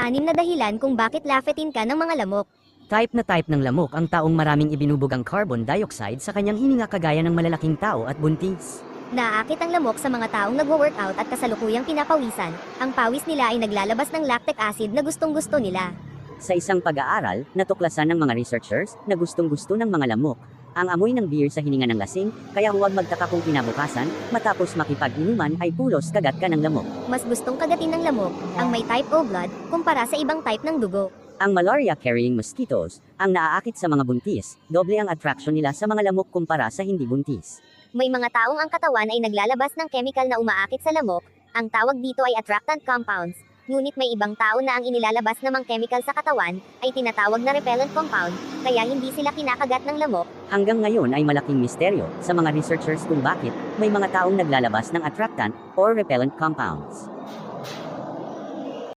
Anim na dahilan kung bakit lafetin ka ng mga lamok. Type na type ng lamok ang taong maraming ibinubog ang carbon dioxide sa kanyang hininga kagaya ng malalaking tao at buntis. Naaakit ang lamok sa mga taong nagwo-workout at kasalukuyang pinapawisan. Ang pawis nila ay naglalabas ng lactic acid na gustong-gusto nila. Sa isang pag-aaral, natuklasan ng mga researchers na gustong-gusto ng mga lamok ang amoy ng beer sa hininga ng lasing, kaya huwag magtaka kung kinabukasan, matapos makipag-inuman ay pulos kagat ka ng lamok. Mas gustong kagatin ng lamok ang may type O blood kumpara sa ibang type ng dugo. Ang malaria-carrying mosquitoes, ang naaakit sa mga buntis, doble ang attraction nila sa mga lamok kumpara sa hindi buntis. May mga taong ang katawan ay naglalabas ng chemical na umaakit sa lamok, ang tawag dito ay attractant compounds. Ngunit may ibang tao na ang inilalabas namang chemical sa katawan ay tinatawag na repellent compound, kaya hindi sila kinakagat ng lamok. Hanggang ngayon ay malaking misteryo sa mga researchers kung bakit may mga taong naglalabas ng attractant or repellent compounds.